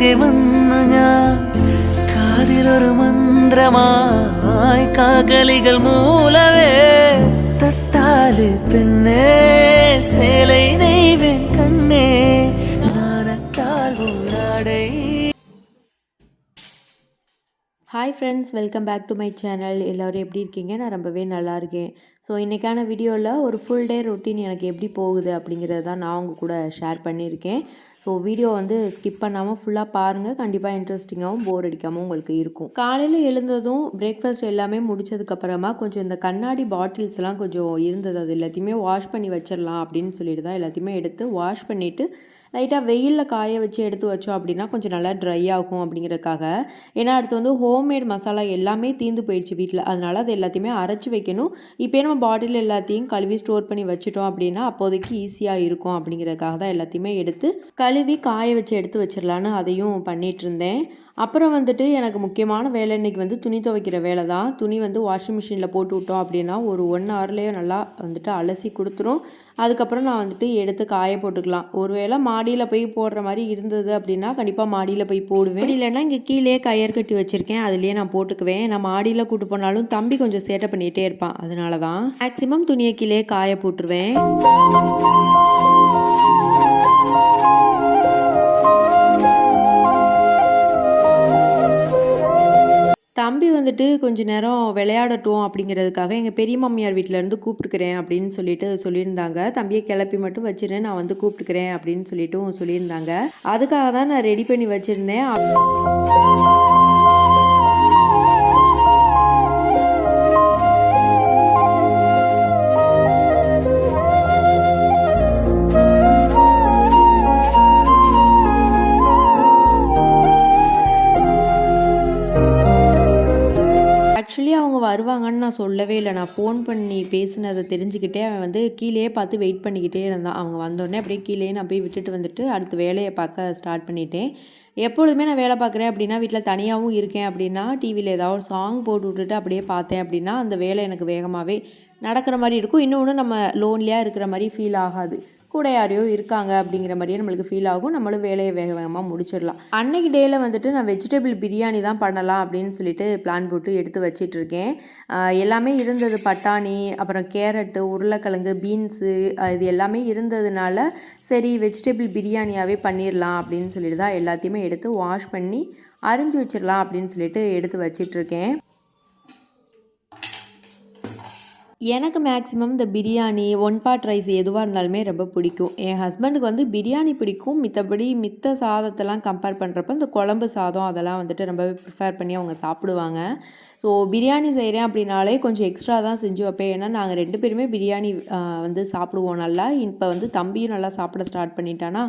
അരികെ വന്നു ഞാൻ കാതിലൊരു മന്ത്രമായി കാകലികൾ മൂലവേ തത്താല് പിന്നെ சேலை நெய்வேன் கண்ணே நாணத்தால் ஊராடை hi friends welcome back to my channel எல்லோரும் எப்படி இருக்கீங்க? நான் ரொம்பவே நல்லா இருக்கேன். ஸோ இன்றைக்கான வீடியோவில் ஒரு ஃபுல் டே ரொட்டீன் எனக்கு எப்படி போகுது அப்படிங்கிறத தான் நான் உங்கள் கூட ஷேர் பண்ணியிருக்கேன். ஸோ வீடியோ வந்து ஸ்கிப் பண்ணாமல் ஃபுல்லாக பாருங்கள் கண்டிப்பாக இன்ட்ரெஸ்டிங்காகவும் போர் அடிக்காமல் உங்களுக்கு இருக்கும். காலையில் எழுந்ததும் பிரேக்ஃபாஸ்ட் எல்லாமே முடிச்சதுக்கப்புறமா கொஞ்சம் இந்த கண்ணாடி பாட்டில்ஸ்லாம் கொஞ்சம் இருந்தது. அது எல்லாத்தையுமே வாஷ் பண்ணி வச்சிடலாம் அப்படின்னு சொல்லிட்டு தான் எல்லாத்தையுமே எடுத்து வாஷ் பண்ணிவிட்டு லைட்டாக வெயிலில் காய வச்சு எடுத்து வச்சோம் அப்படின்னா கொஞ்சம் நல்லா ட்ரை ஆகும் அப்படிங்கிறதுக்காக. ஏன்னா அடுத்து வந்து ஹோம்மேட் மசாலா எல்லாமே தீந்து போயிடுச்சு வீட்டில் அதனால் அது எல்லாத்தையுமே அரைச்சி வைக்கணும். இப்போ நம்ம பாட்டில் எல்லாத்தையும் கழுவி ஸ்டோர் பண்ணி வச்சுட்டோம் அப்படின்னா அப்போதைக்கு ஈஸியாக இருக்கும் அப்படிங்கிறதுக்காக தான் எல்லாத்தையுமே எடுத்து கழுவி காய வச்சு எடுத்து வச்சிடலான்னு அதையும் பண்ணிகிட்டு இருந்தேன். அப்புறம் வந்துட்டு எனக்கு முக்கியமான வேலை இன்றைக்கி வந்து துணி துவைக்கிற வேலை தான். துணி வந்து வாஷிங் மிஷினில் போட்டு விட்டோம் அப்படின்னா ஒரு ஒன் ஹவர்லேயே நல்லா வந்துட்டு அலசி கொடுத்துரும். அதுக்கப்புறம் நான் வந்துட்டு எடுத்து காய போட்டுக்கலாம். ஒருவேளை மாடியில் போய் போடுற மாதிரி இருந்தது அப்படின்னா கண்டிப்பாக மாடியில் போய் போடுவேன். இல்லைன்னா இங்கே கீழே கயர் கட்டி வச்சுருக்கேன். அதுலேயே நான் போட்டுக்குவேன். நான் மாடியில் கூட்டு போனாலும் தம்பி கொஞ்சம் சேட்டை பண்ணிகிட்டே இருப்பான். அதனால தான் மேக்ஸிமம் துணியை கீழே காய போட்டுருவேன். தம்பி வந்துட்டு கொஞ்ச நேரம் விளையாடட்டும் அப்படிங்கிறதுக்காக எங்கள் பெரிய மாமியார் வீட்டிலேருந்து கூப்பிட்டுக்கிறேன் அப்படின்னு சொல்லிட்டு சொல்லியிருந்தாங்க. தம்பியை கிளப்பி மட்டும் வச்சிருந்தேன் நான் வந்து கூப்பிட்டுக்கிறேன் அப்படின்னு சொல்லிட்டும் சொல்லியிருந்தாங்க. அதுக்காக தான் நான் ரெடி பண்ணி வச்சுருந்தேன். வருவாங்கன்னு நான் சொல்லவே இல்லை. நான் ஃபோன் பண்ணி பேசினதை தெரிஞ்சுக்கிட்டே அவன் வந்து கீழேயே பார்த்து வெயிட் பண்ணிக்கிட்டே இருந்தான். அவங்க வந்தோடனே அப்படியே கீழே நான் போய் விட்டுட்டு வந்துட்டு அடுத்து வேலையை பார்க்க ஸ்டார்ட் பண்ணிட்டேன். எப்பொழுதுமே நான் வேலை பார்க்குறேன் அப்படின்னா வீட்டில் தனியாகவும் இருக்கேன் அப்படின்னா டிவியில் ஏதாவது ஒரு சாங் போட்டு விட்டுட்டு அப்படியே பார்த்தேன் அப்படின்னா அந்த வேலை எனக்கு வேகமாகவே நடக்கிற மாதிரி இருக்கும். இன்னொன்று நம்ம லோன்லியாக இருக்கிற மாதிரி ஃபீல் ஆகாது. கூட யாரையோ இருக்காங்க அப்படிங்கிற மாதிரியே நம்மளுக்கு ஃபீல் ஆகும். நம்மளும் வேலையை வேக வேகமாக முடிச்சிடலாம். அன்னைக்கு டேயில் வந்துட்டு நான் வெஜிடபிள் பிரியாணி தான் பண்ணலாம் அப்படின்னு சொல்லிட்டு பிளான் போட்டு எடுத்து வச்சிட்டு இருக்கேன் எல்லாமே இருந்தது பட்டாணி அப்புறம் கேரட்டு உருளைக்கிழங்கு பீன்ஸு இது எல்லாமே இருந்ததுனால சரி வெஜிடபிள் பிரியாணியாகவே பண்ணிடலாம் அப்படின்னு சொல்லிட்டு தான் எல்லாத்தையுமே எடுத்து வாஷ் பண்ணி அரிஞ்சு வச்சிடலாம் அப்படின்னு சொல்லிட்டு எடுத்து வச்சிட்ருக்கேன் எனக்கு மேக்ஸிமம் இந்த பிரியாணி ஒன் பாட் ரைஸ் எதுவாக இருந்தாலுமே ரொம்ப பிடிக்கும். என் ஹஸ்பண்டுக்கு வந்து பிரியாணி பிடிக்கும். மித்தபடி மித்த சாதத்தெல்லாம் கம்பேர் பண்ணுறப்ப இந்த குழம்பு சாதம் அதெல்லாம் வந்துட்டு ரொம்பவே ப்ரிஃபேர் பண்ணி அவங்க சாப்பிடுவாங்க. ஸோ பிரியாணி செய்கிறேன் அப்படின்னாலே கொஞ்சம் எக்ஸ்ட்ரா தான் செஞ்சு வைப்பேன். ஏன்னா நாங்கள் ரெண்டு பேருமே பிரியாணி வந்து சாப்பிடுவோம் நல்லா. இப்போ வந்து தம்பியும் நல்லா சாப்பிட ஸ்டார்ட் பண்ணிட்டானா.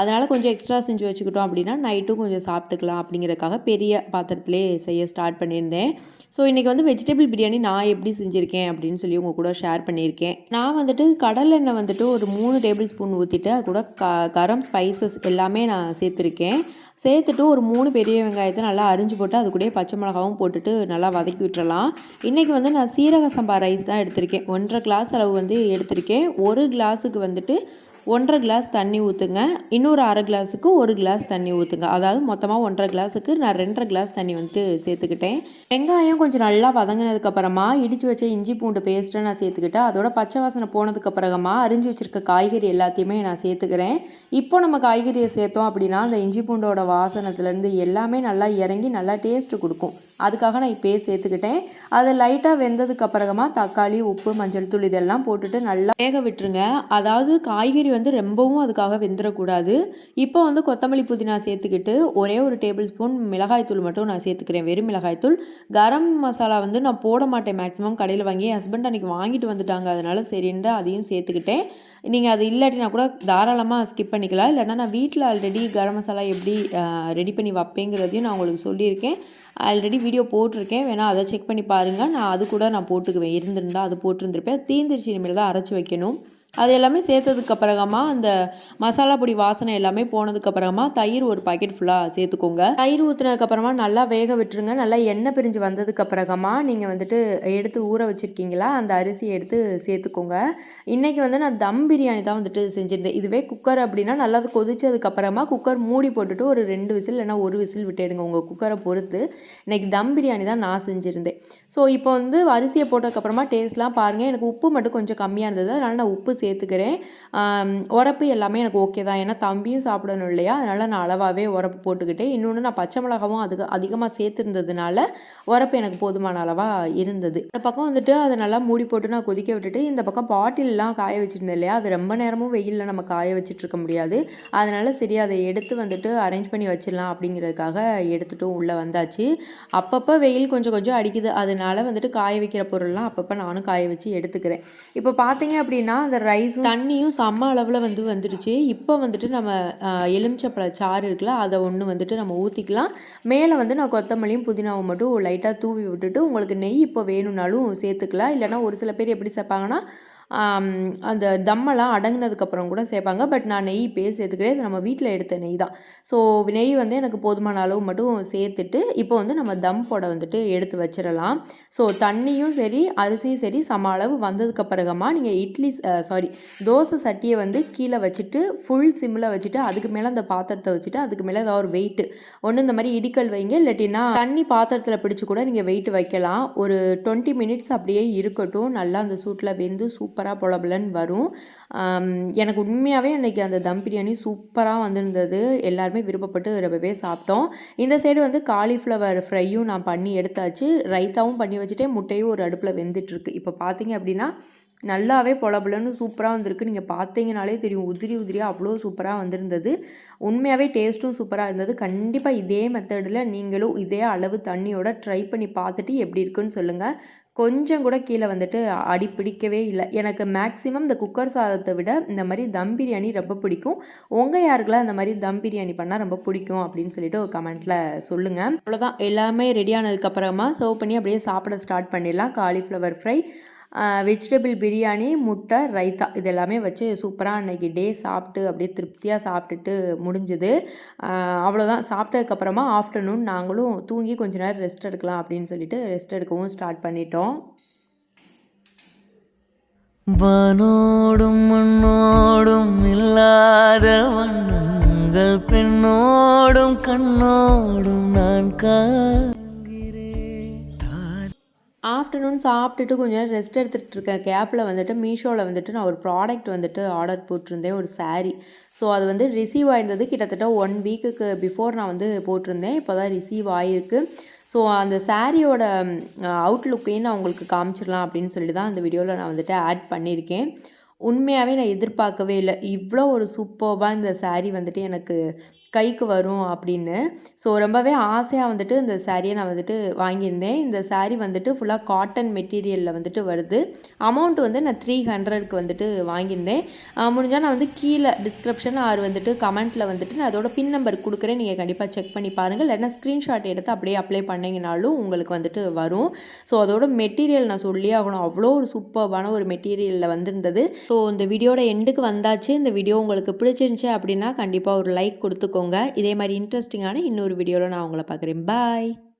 அதனால் கொஞ்சம் எக்ஸ்ட்ரா செஞ்சு வச்சுக்கிட்டோம் அப்படின்னா நைட்டும் கொஞ்சம் சாப்பிட்டுக்கலாம் அப்படிங்கிறதுக்காக பெரிய பாத்திரத்திலே செய்ய ஸ்டார்ட் பண்ணியிருந்தேன். ஸோ இன்றைக்கி வந்து வெஜிடபிள் பிரியாணி நான் எப்படி செஞ்சுருக்கேன் அப்படின்னு சொல்லி உங்கள் கூட ஷேர் பண்ணியிருக்கேன். நான் வந்துட்டு கடல் எண்ணெய் வந்துட்டு ஒரு மூணு டேபிள் ஸ்பூன் ஊற்றிட்டு அது கூட க கரம் ஸ்பைசஸ் எல்லாமே நான் சேர்த்துருக்கேன். சேர்த்துட்டு ஒரு மூணு பெரிய வெங்காயத்தை நல்லா அரிஞ்சு போட்டு அது கூட பச்சை மிளகாவும் போட்டுட்டு நல்லா வதக்கி விட்டுறலாம். இன்றைக்கி வந்து நான் சீரக சம்பா ரைஸ் தான் எடுத்திருக்கேன். ஒன்றரை கிளாஸ் அளவு வந்து எடுத்திருக்கேன். ஒரு கிளாஸுக்கு வந்துட்டு ஒன்றரை கிளாஸ் தண்ணி ஊற்றுங்க இன்னொரு அரை கிளாஸுக்கு ஒரு கிளாஸ் தண்ணி ஊற்றுங்க அதாவது மொத்தமாக ஒன்றரை கிளாஸுக்கு நான் ரெண்டரை கிளாஸ் தண்ணி வந்துட்டு சேர்த்துக்கிட்டேன். வெங்காயம் கொஞ்சம் நல்லா வதங்கினதுக்கப்புறமா இடித்து வச்ச இஞ்சி பூண்டு பேஸ்ட்டை நான் சேர்த்துக்கிட்டேன் அதோட பச்சை வாசனை போனதுக்கு அப்புறமா அரிஞ்சு வச்சுருக்க காய்கறி எல்லாத்தையுமே நான் சேர்த்துக்கிறேன். இப்போ நம்ம காய்கறியை சேர்த்தோம் அப்படின்னா அந்த இஞ்சி பூண்டோட வாசனத்துலேருந்து எல்லாமே நல்லா இறங்கி நல்லா டேஸ்ட்டு கொடுக்கும். அதுக்காக நான் இப்போயே சேர்த்துக்கிட்டேன். அது லைட்டாக வெந்ததுக்கு அப்புறமா தக்காளி உப்பு மஞ்சள் தூள் இதெல்லாம் போட்டுட்டு நல்லா வேக விட்டுருங்க. அதாவது காய்கறி வந்து ரொம்பவும் அதுக்காக வெந்துடக்கூடாது இப்போ வந்து கொத்தமல்லி புதினா சேர்த்துக்கிட்டு ஒரே ஒரு டேபிள் ஸ்பூன் மிளகாய்த்தூள் மட்டும் நான் சேர்த்துக்கிறேன். வெறும் மிளகாய்த்தூள் கரம் மசாலா வந்து நான் போட மாட்டேன் மேக்ஸிமம் கடையில் வாங்கி ஹஸ்பண்ட் அன்றைக்கி வாங்கிட்டு வந்துட்டாங்க. அதனால சரின்ட்டு அதையும் சேர்த்துக்கிட்டேன். நீங்கள் அது இல்லாட்டினா கூட தாராளமாக ஸ்கிப் பண்ணிக்கலாம். இல்லைன்னா நான் வீட்டில் ஆல்ரெடி கரம் மசாலா எப்படி ரெடி பண்ணி வைப்பேங்கிறதையும் நான் உங்களுக்கு சொல்லியிருக்கேன். ஆல்ரெடி வீடியோ போட்டிருக்கேன். வேணால் அதை செக் பண்ணி பாருங்கள் நான் அது கூட நான் போட்டுக்குவேன். இருந்திருந்தால் அது போட்டிருந்திருப்பேன். தீந்துருச்சு. இனிமேல் தான் அரைச்சி வைக்கணும். அது எல்லாமே சேர்த்ததுக்கு அப்புறமா அந்த மசாலா பொடி வாசனை எல்லாமே போனதுக்கு அப்புறமா தயிர் ஒரு பாக்கெட் ஃபுல்லாக சேர்த்துக்கோங்க. தயிர் ஊற்றுனதுக்கு அப்புறமா நல்லா வேக விட்டுருங்க. நல்லா எண்ணெய் பிரிஞ்சு வந்ததுக்கு அப்புறமா நீங்கள் வந்துட்டு எடுத்து ஊற வச்சுருக்கீங்களா? அந்த அரிசியை எடுத்து சேர்த்துக்கோங்க. இன்றைக்கி வந்து நான் தம் பிரியாணி தான் வந்துட்டு செஞ்சுருந்தேன். இதுவே குக்கர் அப்படின்னா நல்லா கொதிச்சதுக்கப்புறமா குக்கர் மூடி போட்டுட்டு ஒரு ரெண்டு விசில் இல்லைன்னா ஒரு விசில் விட்டுடுங்க உங்கள் குக்கரை பொறுத்து. இன்றைக்கி தம் பிரியாணி தான் நான் செஞ்சுருந்தேன். ஸோ இப்போ வந்து அரிசியை போட்டதுக்கப்புறமா டேஸ்ட்லாம் பாருங்கள் எனக்கு உப்பு மட்டும் கொஞ்சம் கம்மியாக இருந்தது. அதனால் நான் உப்பு சேர்த்துக்கிறேன். உரப்பு எல்லாமே எனக்கு ஓகே தான். ஏன்னா தம்பியும் சாப்பிடணும் இல்லையா? அதனால் நான் அளவாகவே உரப்பு போட்டுக்கிட்டேன். இன்னொன்று நான் பச்சை மிளகாவும் அதுக்கு அதிகமாக சேர்த்துருந்ததுனால உரப்பு எனக்கு போதுமான அளவாக இருந்தது. இந்த பக்கம் வந்துட்டு அதை நல்லா மூடி போட்டு நான் கொதிக்க விட்டுட்டு இந்த பக்கம் பாட்டிலெலாம் காய வச்சுருந்தேன் இல்லையா? அது ரொம்ப நேரமும் வெயிலில் நம்ம காய வச்சுட்ருக்க முடியாது. அதனால் சரி அதை எடுத்து வந்துட்டு அரேஞ்ச் பண்ணி வச்சிடலாம் அப்படிங்கிறதுக்காக எடுத்துட்டும் உள்ளே வந்தாச்சு. அப்பப்போ வெயில் கொஞ்சம் கொஞ்சம் அடிக்குது. அதனால வந்துட்டு காய வைக்கிற பொருள்லாம் அப்பப்போ நானும் காய வச்சு எடுத்துக்கிறேன். இப்போ பார்த்தீங்க அப்படின்னா அந்த ரைஸும் தண்ணியும் செம்ம அளவில் வந்து வந்துடுச்சு. இப்போ வந்துட்டு நம்ம எலுமிச்சப்பழ சாறு இருக்குல்ல அதை ஒன்று வந்துட்டு நம்ம ஊற்றிக்கலாம் மேலே வந்து நான் கொத்தமல்லியும் புதினாவும் மட்டும் லைட்டாக தூவி விட்டுட்டு உங்களுக்கு நெய் இப்போ வேணும்னாலும் சேர்த்துக்கலாம். இல்லைன்னா ஒரு சில பேர் எப்படி சேர்ப்பாங்கன்னா அந்த தம்மெல்லாம் அடங்கினதுக்கப்புறம் கூட சேர்ப்பாங்க. பட் நான் நெய் இப்போயே சேர்த்துக்கிறேன் இது நம்ம வீட்டில் எடுத்த நெய் தான். ஸோ நெய் வந்து எனக்கு போதுமான அளவு மட்டும் சேர்த்துட்டு இப்போ வந்து நம்ம தம் போட வந்துட்டு எடுத்து வச்சிடலாம். ஸோ தண்ணியும் சரி அரிசியும் சரி சம அளவு வந்ததுக்கு அப்புறமா நீங்கள் இட்லி சாரி தோசை சட்டியை வந்து கீழே வச்சுட்டு ஃபுல் சிம்மில் வச்சுட்டு அதுக்கு மேலே அந்த பாத்திரத்தை வச்சுட்டு அதுக்கு மேலே ஏதாவது ஒரு வெயிட்டு ஒன்று இந்த மாதிரி இடிக்கல் வைங்க. இல்லாட்டினா தண்ணி பாத்திரத்தில் பிடிச்சி கூட நீங்கள் வெயிட் வைக்கலாம். ஒரு டுவெண்ட்டி மினிட்ஸ் அப்படியே இருக்கட்டும். நல்லா அந்த சூட்டில் வெந்து சூப்பராக பொலபலன்னு வரும் எனக்கு உண்மையாகவே அன்றைக்கி அந்த தம் பிரியாணி சூப்பராக வந்திருந்தது. எல்லாருமே விருப்பப்பட்டு ரொம்பவே சாப்பிட்டோம். இந்த சைடு வந்து காலிஃப்ளவர் ஃப்ரையும் நான் பண்ணி எடுத்தாச்சு. ரைத்தாவும் பண்ணி வச்சுட்டே முட்டையும் ஒரு அடுப்பில் வெந்துட்டுருக்கு. இப்போ பார்த்தீங்க அப்படின்னா நல்லாவே பொலபுலன்னு சூப்பராக வந்திருக்கு. நீங்கள் பார்த்தீங்கனாலே தெரியும். உதிரி உதிரியாக அவ்வளோ சூப்பராக வந்திருந்தது. உண்மையாகவே டேஸ்ட்டும் சூப்பராக இருந்தது. கண்டிப்பாக இதே மெத்தடில் நீங்களும் இதே அளவு தண்ணியோட ட்ரை பண்ணி பார்த்துட்டு எப்படி இருக்குன்னு சொல்லுங்கள் கொஞ்சம் கூட கீழே வந்துட்டு அடி பிடிக்கவே இல்லை. எனக்கு மேக்ஸிமம் இந்த குக்கர் சாதத்தை விட இந்த மாதிரி தம் பிரியாணி ரொம்ப பிடிக்கும். உங்கள் யாருக்கெல்லாம் இந்த மாதிரி தம் பிரியாணி பண்ணால் ரொம்ப பிடிக்கும் அப்படின்னு சொல்லிட்டு ஒரு கமெண்ட்டில் சொல்லுங்கள் அவ்வளோதான் எல்லாமே ரெடி ஆனதுக்கப்புறமா சர்வ் பண்ணி அப்படியே சாப்பிட ஸ்டார்ட் பண்ணிடலாம். காலிஃப்ளவர் ஃப்ரை வெஜிடபிள் பிரியாணி முட்டை ரைத்தா இது எல்லாமே வச்சு சூப்பராக அன்னைக்கு டே சாப்பிட்டு அப்படியே திருப்தியாக சாப்பிட்டுட்டு முடிஞ்சுது. அவ்வளோதான் சாப்பிட்டதுக்கப்புறமா ஆஃப்டர்நூன் நாங்களும் தூங்கி கொஞ்ச நேரம் ரெஸ்ட் எடுக்கலாம் அப்படின்னு சொல்லிட்டு ரெஸ்ட் எடுக்கவும் ஸ்டார்ட் பண்ணிட்டோம். வானோடும் மண்ணோடும் இல்லாத வண்ணங்கள் பெண்ணோடும் கண்ணோடும் நான் கா ஆஃப்டர்நூன் சாப்பிட்டுட்டு கொஞ்சம் நேரம் ரெஸ்ட் எடுத்துகிட்டு இருக்க கேப்பில் வந்துட்டு மீஷோவில் வந்துட்டு நான் ஒரு ப்ராடக்ட் வந்துட்டு ஆர்டர் போட்டிருந்தேன் ஒரு சாரீ ஸோ அது வந்து ரிசீவ் ஆயிருந்தது கிட்டத்தட்ட ஒன் வீக்குக்கு பிஃபோர் நான் வந்து போட்டிருந்தேன். இப்போ தான் ரிசீவ் ஆகிருக்கு ஸோ அந்த சாரியோட அவுட்லுக்கையும் நான் உங்களுக்கு காமிச்சிடலாம் அப்படின்னு சொல்லி தான் அந்த வீடியோவில் நான் வந்துட்டு ஆட் பண்ணியிருக்கேன். உண்மையாகவே நான் எதிர்பார்க்கவே இல்லை. இவ்வளோ ஒரு சூப்பர்பாக இந்த சாரீ வந்துட்டு எனக்கு கைக்கு வரும் அப்படின்னு. ஸோ ரொம்பவே ஆசையாக வந்துட்டு இந்த சாரியை நான் வந்துட்டு வாங்கியிருந்தேன். இந்த சாரீ வந்துட்டு ஃபுல்லாக காட்டன் மெட்டீரியலில் வந்துட்டு வருது. அமௌண்ட் வந்து நான் த்ரீ ஹண்ட்ரட்க்கு வந்துட்டு வாங்கியிருந்தேன். முடிஞ்சால் நான் வந்து கீழே டிஸ்கிரிப்ஷன் ஆறு வந்துட்டு கமெண்ட்டில் வந்துட்டு நான் அதோட பின் நம்பர் கொடுக்குறேன். நீங்கள் கண்டிப்பாக செக் பண்ணி பாருங்கள் இல்லைன்னா ஸ்க்ரீன்ஷாட் எடுத்து அப்படியே அப்ளை பண்ணிங்கனாலும் உங்களுக்கு வந்துட்டு வரும். ஸோ அதோட மெட்டீரியல் நான் சொல்லி ஆகணும். அவ்வளோ ஒரு சூப்பரான ஒரு மெட்டீரியலில் வந்திருந்தது. ஸோ இந்த வீடியோட எண்டுக்கு வந்தாச்சு. இந்த வீடியோ உங்களுக்கு பிடிச்சிருந்துச்சு அப்படின்னா கண்டிப்பாக ஒரு லைக் கொடுத்துக்கோங்க. இதே மாதிரி இன்ட்ரெஸ்டிங்கான இன்னொரு வீடியோவில் நான் உங்களை பார்க்குறேன். பாய்